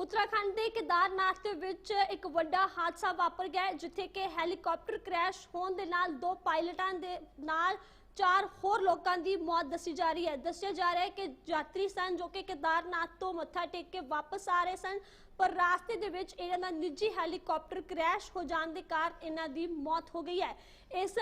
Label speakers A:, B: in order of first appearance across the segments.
A: ਉੱਤਰਾਖੰਡ ਦੇ ਕੇਦਾਰਨਾਥ ਦੇ ਵਿੱਚ ਇੱਕ ਵੱਡਾ ਹਾਦਸਾ ਵਾਪਰ ਗਿਆ ਹੈ, ਜਿੱਥੇ ਕਿ ਹੈਲੀਕਾਪਟਰ ਕ੍ਰੈਸ਼ ਹੋਣ ਦੇ ਨਾਲ ਦੋ ਪਾਇਲਟਾਂ ਦੇ ਨਾਲ ਚਾਰ ਹੋਰ ਲੋਕਾਂ ਦੀ ਮੌਤ ਦੱਸੀ ਜਾ ਰਹੀ ਹੈ। ਦੱਸਿਆ ਜਾ ਰਿਹਾ ਹੈ ਕਿ ਯਾਤਰੀ ਸਨ ਜੋ ਕਿ ਕੇਦਾਰਨਾਥ ਤੋਂ ਮੱਥਾ ਟੇਕ ਕੇ ਵਾਪਸ ਆ ਰਹੇ ਸਨ। ਪਰ ਰਾਸਤੇ ਦੇ ਵਿੱਚ ਇਹਨਾਂ ਦਾ ਨਿੱਜੀ ਹੈਲੀਕਾਪਟਰ ਕ੍ਰੈਸ਼ ਹੋ ਜਾਣ ਦੇ ਕਾਰਨ ਇਹਨਾਂ ਦੀ ਮੌਤ ਹੋ ਗਈ ਹੈ। ਇਸ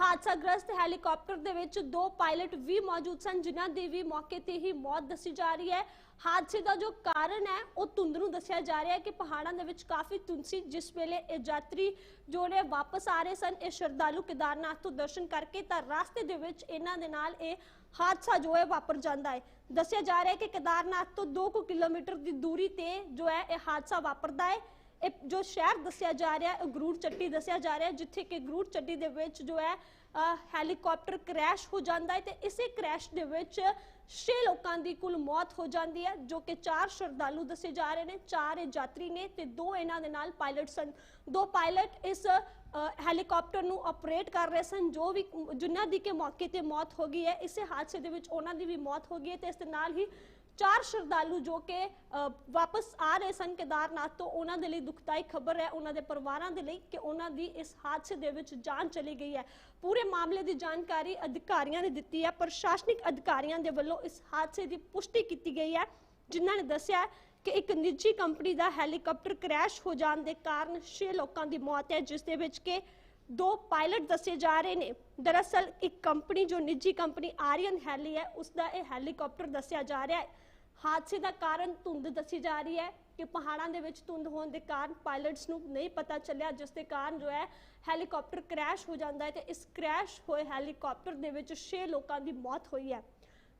A: ਹਾਦਸਾਗ੍ਰਸਤ ਹੈਲੀਕਾਪਟਰ ਦੇ ਵਿੱਚ ਦੋ ਪਾਇਲਟ ਵੀ ਮੌਜੂਦ ਸਨ, ਜਿਨ੍ਹਾਂ ਦੀ ਵੀ ਮੌਕੇ ਤੇ ਹੀ ਮੌਤ ਦੱਸੀ ਜਾ ਰਹੀ ਹੈ। ਹਾਦਸੇ ਦਾ ਜੋ ਕਾਰਨ ਹੈ, ਉਹ ਧੁੰਦ ਨੂੰ ਦੱਸਿਆ ਜਾ ਰਿਹਾ ਹੈ ਕਿ ਪਹਾੜਾਂ ਦੇ ਵਿੱਚ ਕਾਫੀ ਧੁੰਦ ਸੀ, ਜਿਸ ਵੇਲੇ ਇਹ ਯਾਤਰੀ ਜੋ ਨੇ ਵਾਪਸ ਆ ਰਹੇ ਸਨ। ਇਹ ਸ਼ਰਧਾਲੂ ਕੇਦਾਰਨਾਥ ਤੋਂ ਦਰਸ਼ਨ ਕਰਕੇ ਤਾਂ ਰਾਸਤੇ ਦੇ ਵਿੱਚ ਇਹਨਾਂ ਦੇ ਨਾਲ ਇਹ ਹਾਦਸਾ ਜੋ ਹੈ ਵਾਪਰ ਜਾਂਦਾ ਹੈ। ਦੱਸਿਆ ਜਾ ਰਿਹਾ ਹੈ ਕਿ ਕੇਦਾਰਨਾਥ ਤੋਂ 2 ਕਿਲੋਮੀਟਰ ਦੀ ਦੂਰੀ ਤੇ ਜੋ ਹੈ ਇਹ ਹਾਦਸਾ ਵਾਪਰਦਾ ਹੈ। ਇਹ ਜੋ ਸ਼ਹਿਰ ਦੱਸਿਆ ਜਾ ਰਿਹਾ ਹੈ ਗਰੂੜ ਚੱਟੀ ਦੱਸਿਆ ਜਾ ਰਿਹਾ ਹੈ, ਜਿੱਥੇ ਕਿ ਗਰੂੜ ਚੱਟੀ ਦੇ ਵਿੱਚ ਜੋ ਹੈ ਹੈਲੀਕਾਪਟਰ ਕ੍ਰੈਸ਼ ਹੋ ਜਾਂਦਾ ਹੈ ਤੇ ਇਸੇ ਕ੍ਰੈਸ਼ ਦੇ ਵਿੱਚ 6 ਲੋਕਾਂ ਦੀ ਕੁੱਲ ਮੌਤ ਹੋ ਜਾਂਦੀ ਹੈ, ਜੋ ਕਿ ਚਾਰ ਸ਼ਰਧਾਲੂ ਦੱਸੇ ਜਾ ਰਹੇ ਨੇ, ਚਾਰ ਇਹ ਯਾਤਰੀ ਨੇ ਤੇ ਦੋ ਇਹਨਾਂ ਦੇ ਨਾਲ ਪਾਇਲਟ ਸਨ। ਦੋ ਪਾਇਲਟ ਇਸ ਹੈਲੀਕਾਪਟਰ ਨੂੰ ਆਪਰੇਟ ਕਰ ਰਹੇ ਸਨ, ਜੋ ਵੀ ਜਿਨ੍ਹਾਂ ਦੀ ਕਿ ਮੌਕੇ ਤੇ ਮੌਤ ਹੋ ਗਈ ਹੈ। ਇਸੇ ਹਾਦਸੇ ਦੇ ਵਿੱਚ ਉਹਨਾਂ ਦੀ ਵੀ ਮੌਤ ਹੋ ਗਈ ਹੈ ਤੇ ਇਸ ਦੇ ਨਾਲ ਹੀ ਚਾਰ ਸ਼ਰਧਾਲੂ ਜੋ ਕਿ ਵਾਪਸ ਆ ਰਹੇ ਸਨ ਕੇਦਾਰਨਾਥ ਤੋਂ, ਉਹਨਾਂ ਦੇ ਲਈ ਦੁਖਦਾਈ ਖਬਰ ਹੈ। ਉਹਨਾਂ ਦੇ ਪਰਿਵਾਰਾਂ ਦੇ ਲਈ ਕਿ ਉਹਨਾਂ ਦੀ ਇਸ ਹਾਦਸੇ ਦੇ ਵਿੱਚ ਜਾਨ ਚਲੀ ਗਈ ਹੈ। ਪੂਰੇ ਮਾਮਲੇ ਦੀ ਜਾਣਕਾਰੀ ਅਧਿਕਾਰੀਆਂ ਨੇ ਦਿੱਤੀ ਹੈ। ਪ੍ਰਸ਼ਾਸਨਿਕ ਅਧਿਕਾਰੀਆਂ ਦੇ ਵੱਲੋਂ ਇਸ ਹਾਦਸੇ ਦੀ ਪੁਸ਼ਟੀ ਕੀਤੀ ਗਈ ਹੈ, ਜਿਨ੍ਹਾਂ ਨੇ ਦੱਸਿਆ ਕਿ ਇੱਕ ਨਿੱਜੀ ਕੰਪਨੀ ਦਾ ਹੈਲੀਕਾਪਟਰ ਕ੍ਰੈਸ਼ ਹੋ ਜਾਣ ਦੇ ਕਾਰਨ 6 ਲੋਕਾਂ ਦੀ ਮੌਤ ਹੈ, ਜਿਸ ਦੇ ਵਿੱਚ ਕਿ ਦੋ ਪਾਇਲਟ ਦੱਸੇ ਜਾ ਰਹੇ ਨੇ। ਦਰਅਸਲ, ਇੱਕ ਕੰਪਨੀ ਜੋ ਨਿੱਜੀ ਕੰਪਨੀ ਆਰੀਅਨ ਹੈਲੀ ਹੈ ਉਸ ਦਾ ਇਹ ਹੈਲੀਕਾਪਟਰ ਦੱਸਿਆ ਜਾ ਰਿਹਾ ਹੈ। ਹਾਦਸੇ ਦਾ ਕਾਰਨ ਧੁੰਦ ਦੱਸੀ ਜਾ ਰਹੀ ਹੈ ਕਿ ਪਹਾੜਾਂ ਦੇ ਵਿੱਚ ਧੁੰਦ ਹੋਣ ਦੇ ਕਾਰਨ ਪਾਇਲਟਸ ਨੂੰ ਨਹੀਂ ਪਤਾ ਚੱਲਿਆ, ਜਿਸ ਦੇ ਕਾਰਨ ਜੋ ਹੈ ਹੈਲੀਕਾਪਟਰ ਕ੍ਰੈਸ਼ ਹੋ ਜਾਂਦਾ ਹੈ ਤੇ ਇਸ ਕ੍ਰੈਸ਼ ਹੋਏ ਹੈਲੀਕਾਪਟਰ ਦੇ ਵਿੱਚ 6 ਲੋਕਾਂ ਦੀ ਮੌਤ ਹੋਈ ਹੈ।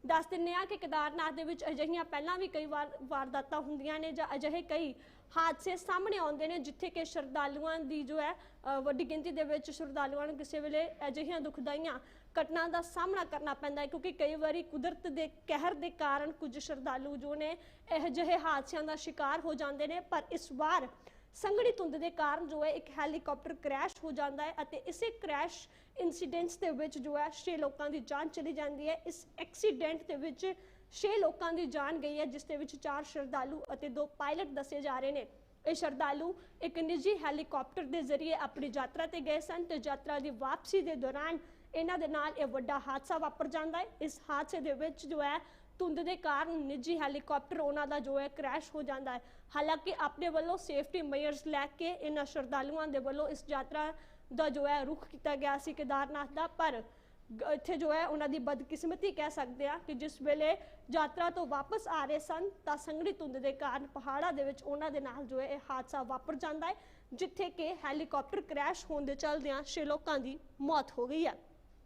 A: ਦੱਸ ਦਿੰਨੇ ਆ ਕਿ ਕੇਦਾਰਨਾਥ ਦੇ ਵਿੱਚ ਅਜਿਹੀਆਂ ਪਹਿਲਾਂ ਵੀ ਕਈ ਵਾਰ ਵਾਰਦਾਤਾਂ ਹੁੰਦੀਆਂ ਨੇ ਜਾਂ ਅਜਿਹੇ ਕਈ ਹਾਦਸੇ ਸਾਹਮਣੇ ਆਉਂਦੇ ਨੇ, ਜਿੱਥੇ ਕਿ ਸ਼ਰਧਾਲੂਆਂ ਦੀ ਜੋ ਹੈ ਵੱਡੀ ਗਿਣਤੀ ਦੇ ਵਿੱਚ ਸ਼ਰਧਾਲੂਆਂ ਨੂੰ ਕਿਸੇ ਵੇਲੇ ਅਜਿਹੀਆਂ ਦੁਖਦਾਈਆਂ ਘਟਨਾ ਦਾ ਸਾਹਮਣਾ ਕਰਨਾ ਪੈਂਦਾ ਹੈ, ਕਿਉਂਕਿ ਕਈ ਵਾਰੀ ਕੁਦਰਤ ਦੇ ਕਹਿਰ ਦੇ ਕਾਰਨ ਕੁਝ ਸ਼ਰਧਾਲੂ ਜੋ ਨੇ ਇਹ ਜਿਹੇ ਹਾਦਸਿਆਂ ਦਾ ਸ਼ਿਕਾਰ ਹੋ ਜਾਂਦੇ ਨੇ, ਪਰ ਇਸ ਵਾਰ ਸੰਘਣੀ ਧੁੰਦ ਦੇ ਕਾਰਨ ਜੋ ਹੈ, ਇੱਕ ਹੈਲੀਕਾਪਟਰ ਕ੍ਰੈਸ਼ ਹੋ ਜਾਂਦਾ ਹੈ ਅਤੇ ਇਸੇ ਕ੍ਰੈਸ਼ ਇਨਸੀਡੈਂਟਸ ਦੇ ਵਿੱਚ ਜੋ ਹੈ 6 ਲੋਕਾਂ ਦੀ ਜਾਨ ਚਲੀ ਜਾਂਦੀ ਹੈ। ਇਸ ਐਕਸੀਡੈਂਟ ਦੇ ਵਿੱਚ 6 ਲੋਕਾਂ ਦੀ ਜਾਨ ਗਈ ਹੈ, ਜਿਸ ਦੇ ਵਿੱਚ 4 ਸ਼ਰਧਾਲੂ ਅਤੇ 2 ਪਾਇਲਟ ਦੱਸੇ ਜਾ ਰਹੇ ਨੇ। ਇਹ ਸ਼ਰਧਾਲੂ ਇੱਕ ਨਿੱਜੀ ਹੈਲੀਕਾਪਟਰ ਦੇ ਜ਼ਰੀਏ ਆਪਣੀ ਯਾਤਰਾ ਤੇ ਗਏ ਸਨ ਤੇ ਯਾਤਰਾ ਦੀ ਵਾਪਸੀ ਦੇ ਦੌਰਾਨ ਇਹਨਾਂ ਦੇ ਨਾਲ ਇਹ ਵੱਡਾ ਹਾਦਸਾ ਵਾਪਰ ਜਾਂਦਾ ਹੈ। ਇਸ ਹਾਦਸੇ ਦੇ ਵਿੱਚ ਜੋ ਹੈ, ਧੁੰਦ ਦੇ ਕਾਰਨ ਨਿੱਜੀ ਹੈਲੀਕਾਪਟਰ ਉਹਨਾਂ ਦਾ ਜੋ ਹੈ ਕ੍ਰੈਸ਼ ਹੋ ਜਾਂਦਾ ਹੈ। ਹਾਲਾਂਕਿ ਆਪਣੇ ਵੱਲੋਂ ਸੇਫਟੀ ਮੇਜਰਸ ਲੈ ਕੇ ਇਹਨਾਂ ਸ਼ਰਧਾਲੂਆਂ ਦੇ ਵੱਲੋਂ ਇਸ ਯਾਤਰਾ ਦਾ ਜੋ ਹੈ ਰੁਖ ਕੀਤਾ ਗਿਆ ਸੀ ਕੇਦਾਰਨਾਥ ਦਾ, ਪਰ ਇੱਥੇ ਜੋ ਹੈ ਉਹਨਾਂ ਦੀ ਬਦਕਿਸਮਤੀ ਕਹਿ ਸਕਦੇ ਆ ਕਿ ਜਿਸ ਵੇਲੇ ਯਾਤਰਾ ਤੋਂ ਵਾਪਸ ਆ ਰਹੇ ਸਨ, ਤਾਂ ਸੰਘਣੀ ਧੁੰਦ ਦੇ ਕਾਰਨ ਪਹਾੜਾਂ ਦੇ ਵਿੱਚ ਉਹਨਾਂ ਦੇ ਨਾਲ ਜੋ ਹੈ ਇਹ ਹਾਦਸਾ ਵਾਪਰ ਜਾਂਦਾ ਹੈ, ਜਿੱਥੇ ਕਿ ਹੈਲੀਕਾਪਟਰ ਕ੍ਰੈਸ਼ ਹੋਣ ਦੇ ਚਲਦਿਆਂ ਛੇ ਲੋਕਾਂ ਦੀ ਮੌਤ ਹੋ ਗਈ ਹੈ।